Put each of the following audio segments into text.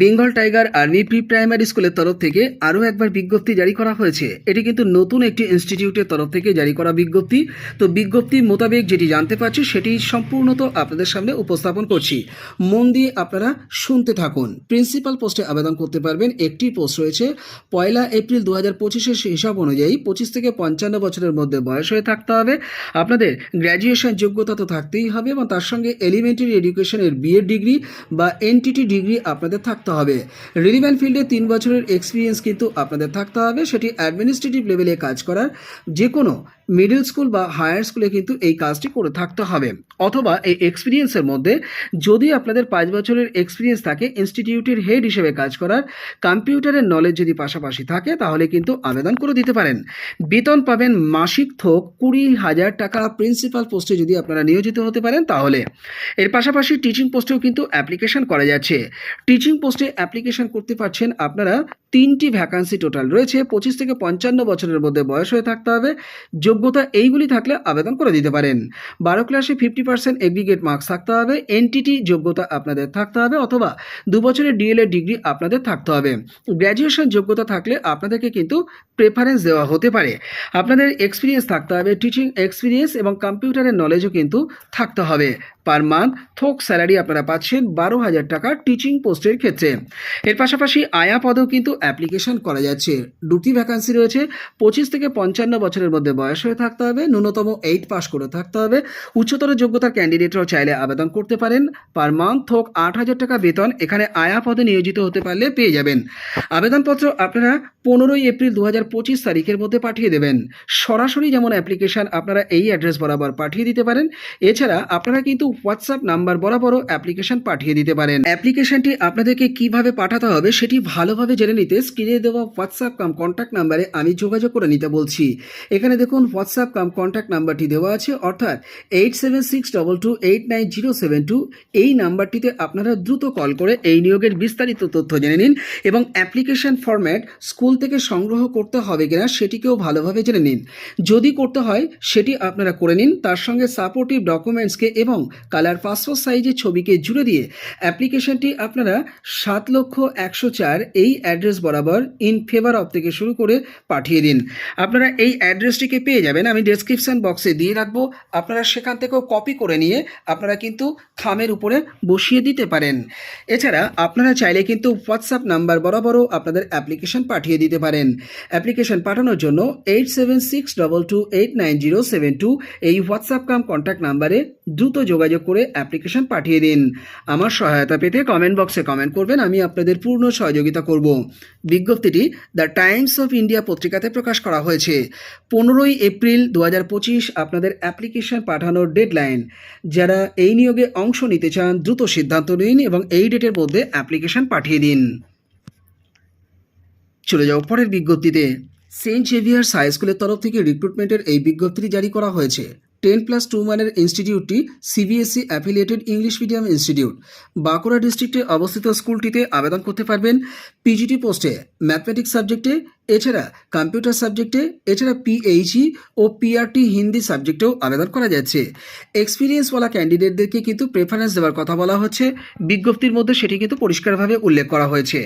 Bengal tiger army pre primary স্কুলের তরফ থেকে আরও একবার বিজ্ঞপ্তি জারি করা হয়েছে। এটি কিন্তু নতুন একটি ইনস্টিটিউটের তরফ থেকে জারি করা বিজ্ঞপ্তি। তো বিজ্ঞপ্তি মোতাবেক যেটি জানতে পারছি, সেটি সম্পূর্ণত আপনাদের সামনে উপস্থাপন করছি। মন দিয়ে আপনারা শুনতে থাকুন। প্রিন্সিপাল পোস্টে আবেদন করতে পারবেন। একটি পোস্ট রয়েছে, পয়লা এপ্রিল দু হাজার পঁচিশের হিসাব অনুযায়ী পঁচিশ থেকে পঞ্চান্ন বছরের মধ্যে বয়স হয়ে থাকতে হবে। আপনাদের গ্র্যাজুয়েশন যোগ্যতা তো থাকতেই হবে এবং তার সঙ্গে এলিমেন্টারি এডুকেশনের বিএড ডিগ্রি বা এনটিটি ডিগ্রি আপনাদের থাকতে হবে। রিলিভেন্ট ফিল্ডে তিন বছরের এক্সপিরিয়েন্স কিন্তু আপনাদের থাকতে হবে। সেটি অ্যাডমিনিস্ট্রেটিভ লেভেলে কাজ করার যে কোনো মিডল স্কুল বা হায়ার স্কুলে কিন্তু এই কাজটি করে থাকতে হবে। অথবা এই এক্সপিরিয়েন্সের মধ্যে যদি আপনাদের পাঁচ বছরের এক্সপিরিয়েন্স থাকে ইনস্টিটিউটের হেড হিসেবে কাজ করার কম্পিউটারের নলেজ যদি পাশাপাশি থাকে, তাহলে কিন্তু আবেদন করে দিতে পারেন। বেতন পাবেন মাসিক থোক কুড়ি হাজার টাকা প্রিন্সিপাল পোস্টে যদি আপনারা নিয়োজিত হতে পারেন তাহলে। এর পাশাপাশি টিচিং পোস্টেও কিন্তু অ্যাপ্লিকেশন করা যাচ্ছে। টিচিং পোস্টে অ্যাপ্লিকেশন করতে পারছেন আপনারা তিনটি ভ্যাকান্সি টোটাল রয়েছে। পঁচিশ থেকে পঞ্চান্ন বছরের মধ্যে বয়স হয়ে থাকতে হবে। যোগ্যতা এইগুলি থাকলে আবেদন করে দিতে পারেন। বারো ক্লাসে ফিফটি পার্সেন্ট এগ্রিগেট মার্কস থাকতে হবে এনটিটি যোগ্যতা আপনাদের থাকতে হবে অথবা দু বছরের ডিএলএড ডিগ্রি আপনাদের থাকতে হবে। গ্র্যাজুয়েশন যোগ্যতা থাকলে আপনাদেরকে কিন্তু প্রেফারেন্স দেওয়া হতে পারে। আপনাদের এক্সপিরিয়েন্স থাকতে হবে টিচিং এক্সপিরিয়েন্স এবং কম্পিউটারের নলেজও কিন্তু থাকতে হবে। পার মান্থ থোক স্যালারি আপনারা পাচ্ছেন বারো হাজার টাকা টিচিং পোস্টের ক্ষেত্রে। এর পাশাপাশি আয়া পদেও কিন্তু অ্যাপ্লিকেশন করা যাচ্ছে। দুটি ভ্যাকান্সি রয়েছে, পঁচিশ থেকে পঞ্চান্ন বছরের মধ্যে বয়স হয়ে থাকতে হবে, ন্যূনতম এইট পাস করে থাকতে হবে। উচ্চতর যোগ্যতার ক্যান্ডিডেটরাও চাইলে আবেদন করতে পারেন পার মান্থ থোক আট হাজার টাকা বেতন, এখানে আয়া পদে নিয়োজিত হতে পারলে পেয়ে যাবেন। আবেদনপত্র আপনারা পনেরোই এপ্রিল দু হাজার পঁচিশ তারিখের মধ্যে পাঠিয়ে দেবেন। সরাসরি যেমন অ্যাপ্লিকেশন আপনারা এই অ্যাড্রেস বরাবর পাঠিয়ে দিতে পারেন, এছাড়া আপনারা কিন্তু হোয়াটসঅ্যাপ নাম্বার বরাবরও অ্যাপ্লিকেশন পাঠিয়ে দিতে পারেন। অ্যাপ্লিকেশনটি আপনাদেরকে কীভাবে পাঠাতে হবে সেটি ভালোভাবে জেনে নিতে স্ক্রিনে দেওয়া হোয়াটসঅ্যাপ কাম কন্ট্যাক্ট নাম্বারে আমি যোগাযোগ করে নিতে বলছি। এখানে দেখুন হোয়াটসঅ্যাপ কাম কন্ট্যাক্ট নাম্বারটি দেওয়া আছে, অর্থাৎ eight seven six double two eight nine zero seven two এই নাম্বারটিতে আপনারা দ্রুত কল করে এই নিয়োগের বিস্তারিত তথ্য জেনে নিন এবং অ্যাপ্লিকেশন ফর্ম্যাট স্কুল থেকে সংগ্রহ করতে হবে কিনা সেটিকেও ভালোভাবে জেনে নিন। যদি করতে হয় সেটি আপনারা করে নিন, তার সঙ্গে সাপোর্টিভ ডকুমেন্টসকে এবং কালার পাসপোর্ট সাইজের ছবিকে জুড়ে দিয়ে অ্যাপ্লিকেশনটি আপনারা সাত লক্ষ একশো চার এই অ্যাড্রেস বরাবর ইন ফেভার অফ থেকে শুরু করে পাঠিয়ে দিন। আপনারা এই অ্যাড্রেসটিকে পেয়ে যাবেন। আমি ডেসক্রিপশন বক্সে দিয়ে রাখব। আপনারা সেখান থেকেও কপি করে নিয়ে আপনারা কিন্তু থামের উপরে বসিয়ে দিতে পারেন। এছাড়া আপনারা চাইলে কিন্তু হোয়াটসঅ্যাপ নাম্বার বরাবরও আপনাদের অ্যাপ্লিকেশন পাঠিয়ে দিতে পারেন। অ্যাপ্লিকেশন পাঠানোর জন্য eight seven six double two eight nine zero seven two এই হোয়াটসঅ্যাপ কাম কন্ট্যাক্ট নাম্বারে দ্রুত যোগাযোগ করে অ্যাপ্লিকেশন পাঠিয়ে দিন। আমার সহায়তা পেতে কমেন্ট বক্সে কমেন্ট করবেন, আমি আপনাদের পূর্ণ সহযোগিতা করব। বিজ্ঞপ্তিটি দ্য টাইমস অফ ইন্ডিয়া পত্রিকাতে প্রকাশ করা হয়েছে। পনেরোই এপ্রিল দু হাজার পঁচিশ আপনাদের অ্যাপ্লিকেশন পাঠানোর ডেডলাইন যারা এই নিয়োগে অংশ নিতে চান, দ্রুত সিদ্ধান্ত নিন এবং এই ডেটের মধ্যে অ্যাপ্লিকেশন পাঠিয়ে দিন। চলে যাও পরের বিজ্ঞপ্তিতে। সেন্ট জেভিয়ার্স হাই স্কুলের তরফ থেকে রিক্রুটমেন্টের এই বিজ্ঞপ্তিটি জারি করা হয়েছে। টেন প্লাস টু মানের ইনস্টিটিউটটি CBSE affiliated English medium institute. Bankura ডিস্ট্রিক্টে অবস্থিত স্কুলটিতে আবেদন করতে পারবেন। পিজিটি পোস্টে ম্যাথমেটিক্স সাবজেক্টে এছাড়া কম্পিউটার সাবজেক্টে এছাড়া পিএইচই ও পিআরটি হিন্দি সাবজেক্টেও আবেদন করা যাচ্ছে। এক্সপিরিয়েন্সওয়ালা ক্যান্ডিডেটদেরকে কিন্তু প্রেফারেন্স দেওয়ার কথা বলা হচ্ছে। বিজ্ঞপ্তির মধ্যে সেটি কিন্তু পরিষ্কারভাবে উল্লেখ করা হয়েছে।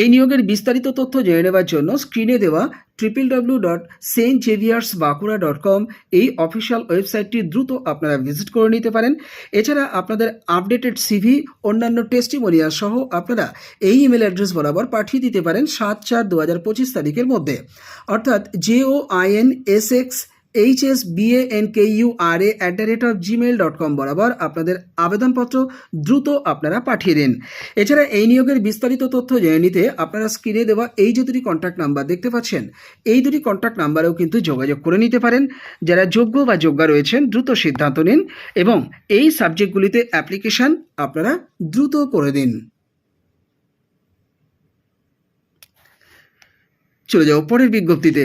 এই নিয়োগের বিস্তারিত তথ্য জেনে নেওয়ার জন্য স্ক্রিনে দেওয়া triple W dot saint Xavier's Bankura dot com এই অফিসিয়াল ওয়েবসাইটটি দ্রুত আপনারা ভিজিট করে নিতে পারেন। এছাড়া আপনাদের আপডেটেড সিভি অন্যান্য টেস্টিমোনিয়াল সহ আপনারা এই ইমেল অ্যাড্রেস বরাবর পাঠিয়ে দিতে পারেন সাত চার দু হাজার পঁচিশ তারিখের মধ্যে। অর্থাৎ J O I N S X H S B A N K U R A at the rate of Gmail dot com বরাবর আপনাদের আবেদনপত্র দ্রুত আপনারা পাঠিয়ে দিন। এছাড়া এই নিয়োগের বিস্তারিত তথ্য জেনে নিতে আপনারা স্ক্রিনে দেওয়া এই যে দুটি কন্ট্যাক্ট নাম্বার দেখতে পাচ্ছেন, এই দুটি কন্ট্যাক্ট নাম্বারেও কিন্তু যোগাযোগ করে নিতে পারেন। যারা যোগ্য বা যোগ্যা রয়েছেন, দ্রুত সিদ্ধান্ত নিন এবং এই সাবজেক্টগুলিতে অ্যাপ্লিকেশান আপনারা দ্রুত করে দিন। চলে যাও পরের বিজ্ঞপ্তিতে।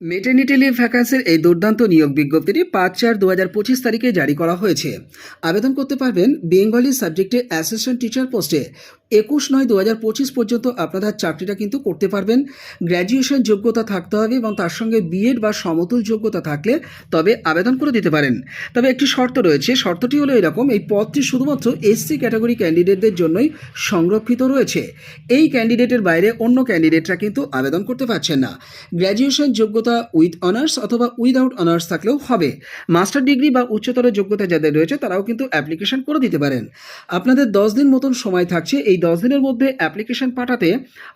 মেটার্নিটি লিভ ভ্যাকান্সির এই দুর্দান্ত নিয়োগ বিজ্ঞপ্তিটি পাঁচ চার দু হাজার পঁচিশ তারিখে জারি করা হয়েছে। আবেদন করতে পারবেন বেঙ্গলি সাবজেক্টে অ্যাসিস্ট্যান্ট টিচার পোস্টে একুশ নয় দু হাজার পঁচিশ পর্যন্ত আপনারা চাকরিটা কিন্তু করতে পারবেন। গ্র্যাজুয়েশন যোগ্যতা থাকতে হবে এবং তার সঙ্গে বিএড বা সমতুল যোগ্যতা থাকলে তবে আবেদন করে দিতে পারেন। তবে একটি শর্ত রয়েছে, শর্তটি হলো এরকম, এই পদটি শুধুমাত্র এসসি ক্যাটাগরি ক্যান্ডিডেটদের জন্যই সংরক্ষিত রয়েছে। এই ক্যান্ডিডেটের বাইরে অন্য ক্যান্ডিডেটরা কিন্তু আবেদন করতে পারছেন না। গ্র্যাজুয়েশন যোগ্যতা উইথ অনার্স অথবা উইদাউট অনার্স থাকলেও হবে। মাস্টার ডিগ্রি বা উচ্চতর যোগ্যতা যাদের রয়েছে, তারাও কিন্তু অ্যাপ্লিকেশন করে দিতে পারেন। আপনাদের দশ দিন মতন সময় থাকছে এই দশ দিনের মধ্যে অ্যাপ্লিকেশন পাঠাতে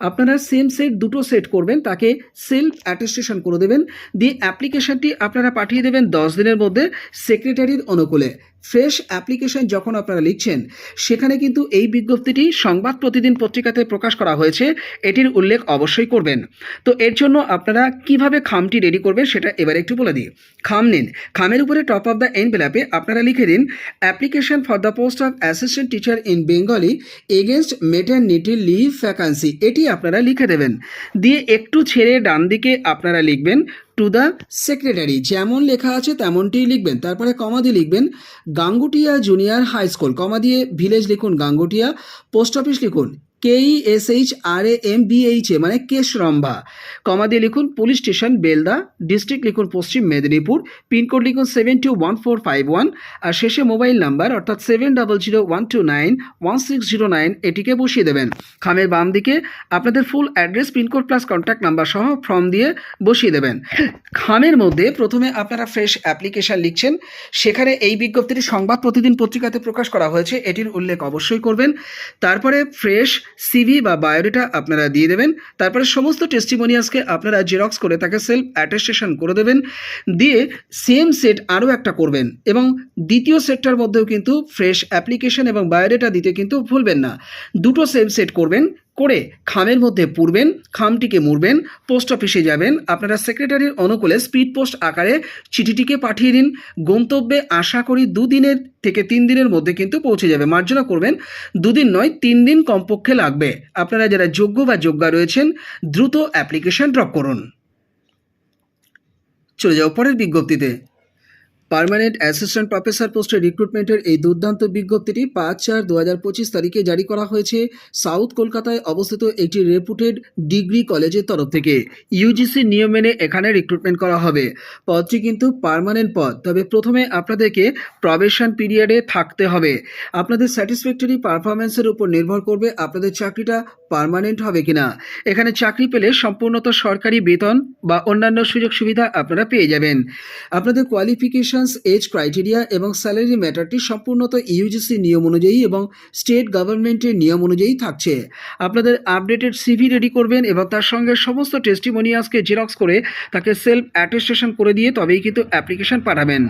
আপনারা সেম সেট দুটো সেট করবেন, তাকে সেলফ অ্যাটেস্টেশন করে দেবেন। দিয়ে অ্যাপ্লিকেশনটি আপনারা পাঠিয়ে দেবেন দশ দিনের মধ্যে সেক্রেটারির অনুকূলে। ফ্রেশ অ্যাপ্লিকেশন যখন আপনারা লিখছেন, সেখানে কিন্তু এই বিজ্ঞপ্তিটি সংবাদ প্রতিদিন পত্রিকাতে প্রকাশ করা হয়েছে, এটির উল্লেখ অবশ্যই করবেন। তো এর জন্য আপনারা কীভাবে খামটি রেডি করবেন সেটা এবার একটু বলে দিই। খাম নিন। খামের উপরে টপ অফ দ্য এন এনভেলাপে আপনারা লিখে দিন application for the post of assistant teacher in Bengali against maternity leave vacancy এটি আপনারা লিখে দেবেন। দিয়ে একটু ছেড়ে ডান দিকে আপনারা লিখবেন টু দ্য সেক্রেটারি যেমন লেখা আছে তেমনটি লিখবেন। তারপরে কমা দিয়ে লিখবেন, Gangutia junior high school comma দিয়ে ভিলেজ লিখুন, গাঙ্গুটিয়া পোস্ট অফিস লিখুন। K S H R A M B H A মানে কেশরম্ভা কমা দিয়ে লিখুন পুলিশ স্টেশন, বেলদা, ডিস্ট্রিক্ট লিখুন পশ্চিম মেদিনীপুর, পিনকোড লিখুন seven two one four five one আর শেষে মোবাইল নাম্বার, অর্থাৎ seven double zero one two nine one six zero nine এটিকে বসিয়ে দেবেন। খামের বাম দিকে আপনাদের full address pin code plus contact number সহ ফর্ম দিয়ে বসিয়ে দেবেন। খামের মধ্যে প্রথমে আপনারা ফ্রেশ অ্যাপ্লিকেশন লিখছেন। সেখানে এই বিজ্ঞপ্তিটি সংবাদ প্রতিদিন পত্রিকাতে প্রকাশ করা হয়েছে, এটির উল্লেখ অবশ্যই করবেন। তারপরে ফ্রেশ সিভি বা বায়োডেটা আপনারা দিয়ে দেবেন। তারপরে সমস্ত টেস্টিমোনিয়াসকে আপনারা জেরক্স করে তাকে সেলফ অ্যাটেস্টেশন করে দেবেন। দিয়ে সেম সেট আরও একটা করবেন এবং দ্বিতীয় সেটটার মধ্যেও কিন্তু ফ্রেশ অ্যাপ্লিকেশন এবং বায়োডেটা দিতে কিন্তু ভুলবেন না। দুটো সেম সেট করবেন। করে খামের মধ্যে পুরবেন খামটিকে মুড়বেন, পোস্ট অফিসে যাবেন, আপনারা সেক্রেটারির অনুকূলে স্পিড পোস্ট আকারে চিঠিটিকে পাঠিয়ে দিন। গন্তব্যে আশা করি দুদিনের থেকে তিন দিনের মধ্যে কিন্তু পৌঁছে যাবে। মার্জনা করবেন, দুদিন নয়, তিন দিন কমপক্ষে লাগবে। আপনারা যারা যোগ্য বা যোগ্যা রয়েছেন, দ্রুত অ্যাপ্লিকেশন ড্রপ করুন। চলে যাও পরের বিজ্ঞপ্তিতে। পার্মানেন্ট অ্যাসিস্ট্যান্ট প্রফেসর পোস্টের রিক্রুটমেন্টের এই দুর্দান্ত বিজ্ঞপ্তিটি পাঁচ চার দু হাজার পঁচিশ তারিখে জারি করা হয়েছে সাউথ কলকাতায় অবস্থিত একটি রেপুটেড ডিগ্রি কলেজের তরফ থেকে। ইউজিসি নিয়ম মেনে এখানে রিক্রুটমেন্ট করা হবে। পদটি কিন্তু পার্মানেন্ট পদ, তবে প্রথমে আপনাদেরকে প্রবেশন পিরিয়ডে থাকতে হবে। আপনাদের স্যাটিসফ্যাক্টরি পারফরমেন্সের উপর নির্ভর করবে আপনাদের চাকরিটা পার্মানেন্ট হবে কিনা? এখানে চাকরি পেলে সম্পূর্ণত সরকারি বেতন বা অন্যান্য সুযোগ সুবিধা আপনারা পেয়ে যাবেন। আপনাদের কোয়ালিফিকেশনস এজ ক্রাইটেরিয়া এবং স্যালারি ম্যাটারটি সম্পূর্ণত ইউজিসি নিয়ম অনুযায়ী এবং স্টেট গভর্নমেন্টের নিয়ম অনুযায়ী থাকছে। আপনাদের আপডেটেড সিভি রেডি করবেন এবং তার সঙ্গে সমস্ত টেস্টিমোনিয়াসকে জেরক্স করে তাকে সেলফ অ্যাটেস্টেশন করে দিয়ে তবেই কিন্তু অ্যাপ্লিকেশন পাঠাবেন।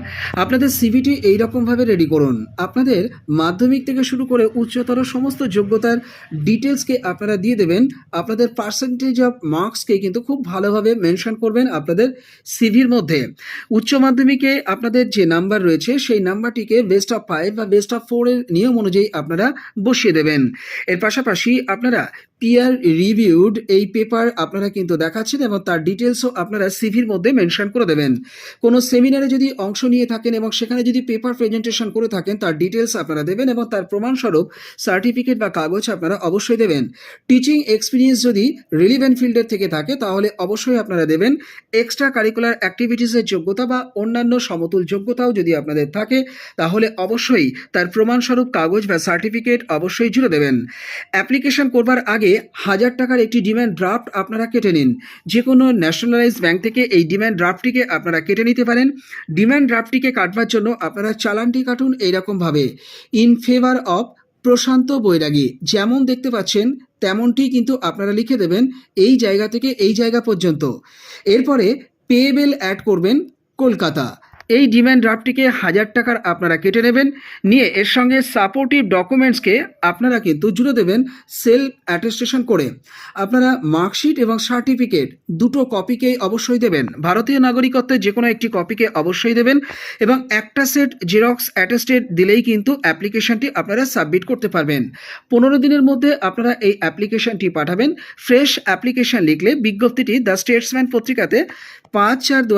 আপনাদের সিভিটি এইরকমভাবে রেডি করুন। আপনাদের মাধ্যমিক থেকে শুরু করে উচ্চতর সমস্ত যোগ্যতার ডিটেলসকে আপনারা দিয়ে দেবেন, আপনাদের পার্সেন্টেজ অফ মার্কসকে কিন্তু খুব ভালোভাবে মেনশন করবেন আপনাদের সিভির মধ্যে। উচ্চ মাধ্যমিকে আপনাদের যে নাম্বার রয়েছে, সেই নাম্বারটিকে বেস্ট অফ ফাইভ বা বেস্ট অফ ফোরের নিয়ম অনুযায়ী আপনারা বসিয়ে দেবেন। এর পাশাপাশি আপনারা পিয়ার রিভিউড এই পেপার আপনারা কিন্তু দেখাচ্ছেন এবং তার ডিটেলসও আপনারা সিভির মধ্যে মেনশন করে দেবেন। কোনো সেমিনারে যদি অংশ নিয়ে থাকেন এবং সেখানে যদি পেপার প্রেজেন্টেশন করে থাকেন, তার ডিটেলস আপনারা দেবেন এবং তার প্রমাণস্বরূপ সার্টিফিকেট বা কাগজ আপনারা অবশ্যই দেবেন। টিচিং এক্সপিরিয়েন্স যদি রিলিভেন্ট ফিল্ডের থেকে থাকে, তাহলে অবশ্যই আপনারা দেবেন। এক্সট্রা কারিকুলার অ্যাক্টিভিটিসের যোগ্যতা বা অন্যান্য সমতুল যোগ্যতাও যদি আপনাদের থাকে, তাহলে অবশ্যই তার প্রমাণস্বরূপ কাগজ বা সার্টিফিকেট অবশ্যই জুড়ে দেবেন। অ্যাপ্লিকেশন করবার আগে হাজার টাকার একটি ডিম্যান্ড ড্রাফট আপনারা কেটে নিন। যে কোনো ন্যাশনালাইজ ব্যাংক থেকে এই ডিম্যান্ড ড্রাফটটিকে আপনারা কেটে নিতে পারেন। ডিম্যান্ড ড্রাফটটিকে কাটবার জন্য আপনারা চালানটি কাটুন এইরকমভাবে। In favour of Prashanta Bairagi, যেমন দেখতে পাচ্ছেন, তেমনটি কিন্তু আপনারা লিখে দেবেন এই জায়গা থেকে এই জায়গা পর্যন্ত। এরপরে পেয়েবেল অ্যাড করবেন কলকাতা। এই ডিম্যান্ড ড্রাফটটিকে হাজার টাকার আপনারা কেটে নেবেন। নিয়ে এর সঙ্গে সাপোর্টিভ ডকুমেন্টসকে আপনারা কিন্তু জুড়ে দেবেন সেলফ অ্যাটেস্টেশন করে। আপনারা মার্কশিট এবং সার্টিফিকেট দুটো কপিকেই অবশ্যই দেবেন। ভারতীয় নাগরিকত্বের যে কোনো একটি কপিকে অবশ্যই দেবেন এবং একটা সেট জেরক্স অ্যাটেস্টেড দিলেই কিন্তু অ্যাপ্লিকেশনটি আপনারা সাবমিট করতে পারবেন। পনেরো দিনের মধ্যে আপনারা এই অ্যাপ্লিকেশনটি পাঠাবেন। ফ্রেশ অ্যাপ্লিকেশন লিখলে বিজ্ঞপ্তিটি দ্য স্টেটসম্যান পত্রিকাতে পাঁচ চার দু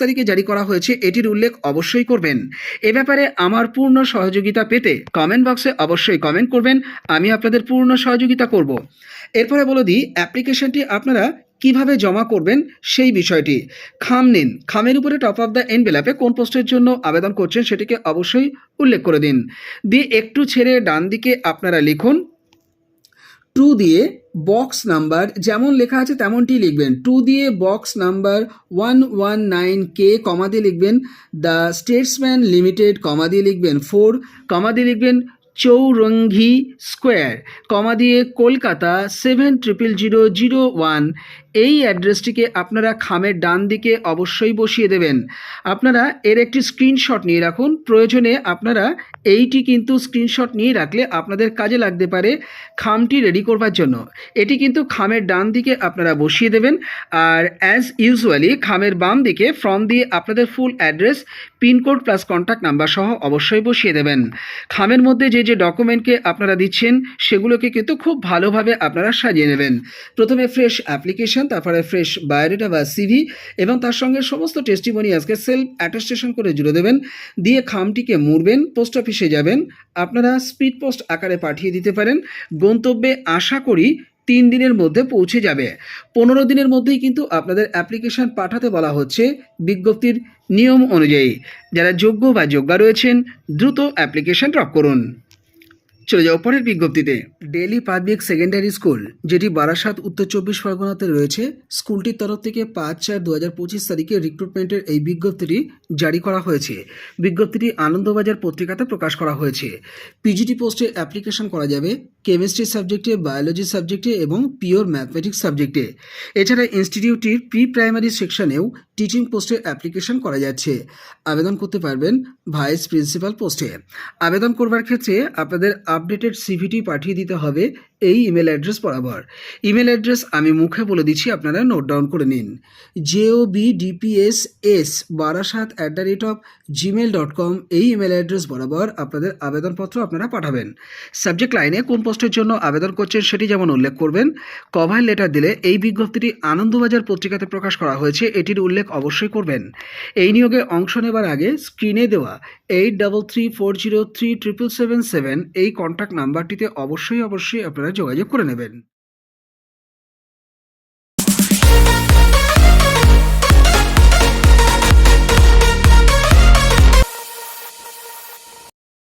তারিখে জারি করা হয়েছে, এটির উল্লেখ অবশ্যই করবেন। এ ব্যাপারে আমার পূর্ণ সহযোগিতা পেতে কমেন্ট বক্সে অবশ্যই কমেন্ট করবেন, আমি আপনাদের পূর্ণ সহযোগিতা করব। এরপরে বলে দিই অ্যাপ্লিকেশনটি আপনারা কীভাবে জমা করবেন সেই বিষয়টি। খাম নিন, খামের উপরে টপ অফ দ্য এনভেলাপে কোন পোস্টের জন্য আবেদন করছেন সেটিকে অবশ্যই উল্লেখ করে দিন। দিয়ে একটু ছেড়ে ডান দিকে আপনারা লিখুন টু দিয়ে বক্স নাম্বার যেমন লেখা আছে তেমনটি লিখবেন। টু দিয়ে box number one one nine কে কমা দিয়ে লিখবেন। দ্য স্টেটসম্যান লিমিটেড কমা দিয়ে লিখবেন। ফোর কমা দিয়ে লিখবেন চৌরঙ্গি স্কোয়ার কমা দিয়ে Kolkata seven triple zero zero one এই অ্যাড্রেসটিকে আপনারা খামের ডান দিকে অবশ্যই বসিয়ে দেবেন। আপনারা এর একটি স্ক্রিনশট নিয়ে রাখুন। প্রয়োজনে আপনারা এইটি কিন্তু স্ক্রিনশট নিয়ে রাখলে আপনাদের কাজে লাগতে পারে খামটি রেডি করবার জন্য। এটি কিন্তু খামের ডান দিকে আপনারা বসিয়ে দেবেন আর অ্যাজ ইউজুয়ালি খামের বাম দিকে ফর্ম দিয়ে আপনাদের full address pin code plus contact number সহ অবশ্যই বসিয়ে দেবেন। খামের মধ্যে যে যে ডকুমেন্টকে আপনারা দিচ্ছেন, সেগুলোকে কিন্তু খুব ভালোভাবে আপনারা সাজিয়ে নেবেন। প্রথমে ফ্রেশ অ্যাপ্লিকেশন তারপরে ফ্রেশ বায়োডেটা বা সিভি এবং তার সঙ্গে সমস্ত টেস্টিমোনিয়াসকে সেলফ অ্যাটেস্টেশন করে জুড়ে দেবেন। দিয়ে খামটিকে মুড়বেন পোস্ট অফিসে যাবেন। আপনারা স্পিড পোস্ট আকারে পাঠিয়ে দিতে পারেন। গন্তব্যে আশা করি তিন দিনের মধ্যে পৌঁছে যাবে। পনেরো দিনের মধ্যেই কিন্তু আপনাদের অ্যাপ্লিকেশন পাঠাতে বলা হচ্ছে বিজ্ঞপ্তির নিয়ম অনুযায়ী। যারা যোগ্য বা যোগ্যা রয়েছেন, দ্রুত অ্যাপ্লিকেশন ড্রপ করুন। চলে যাও পরের বিজ্ঞপ্তিতে। ডেলি পাবলিক সেকেন্ডারি স্কুল যেটি বারাসাত, উত্তর চব্বিশ পরগনাতে রয়েছে, স্কুলটির তরফ থেকে পাঁচ চার দু হাজার পঁচিশ তারিখে রিক্রুটমেন্টের এই বিজ্ঞপ্তিটি জারি করা হয়েছে। বিজ্ঞপ্তিটি আনন্দবাজার পত্রিকাতে প্রকাশ করা হয়েছে। পিজিটি পোস্টে অ্যাপ্লিকেশন করা যাবে কেমিস্ট্রি সাবজেক্টে বায়োলজি সাবজেক্টে এবং পিওর ম্যাথমেটিক্স সাবজেক্টে এছাড়া ইনস্টিটিউটটির প্রি প্রাইমারি সেকশনেও টিচিং পোস্টে অ্যাপ্লিকেশন করা যাচ্ছে। আবেদন করতে পারবেন ভাইস প্রিন্সিপাল পোস্টে আবেদন করবার ক্ষেত্রে আপনাদের আপডেটেড সিভিটি পাঠিয়ে দিতে হবে এই ইমেল অ্যাড্রেস বরাবর। ইমেল অ্যাড্রেস আমি মুখে বলে দিচ্ছি, আপনারা নোট ডাউন করে নিন। J O B DPS S Barasat at the rate of Gmail dot com এই ইমেল অ্যাড্রেস বরাবর আপনাদের আবেদনপত্র আপনারা পাঠাবেন। সাবজেক্ট লাইনে কোন পোস্টের জন্য আবেদন করছেন সেটি যেমন উল্লেখ করবেন কভার লেটার দিলে এই বিজ্ঞপ্তিটি আনন্দবাজার পত্রিকাতে প্রকাশ করা হয়েছে, এটির উল্লেখ অবশ্যই করবেন। এই নিয়োগে অংশ নেবার আগে স্ক্রিনে দেওয়া eight double three four zero three triple seven seven এই কন্ট্যাক্ট নাম্বারটিতে অবশ্যই অবশ্যই যোগাযোগ করে নেবেন।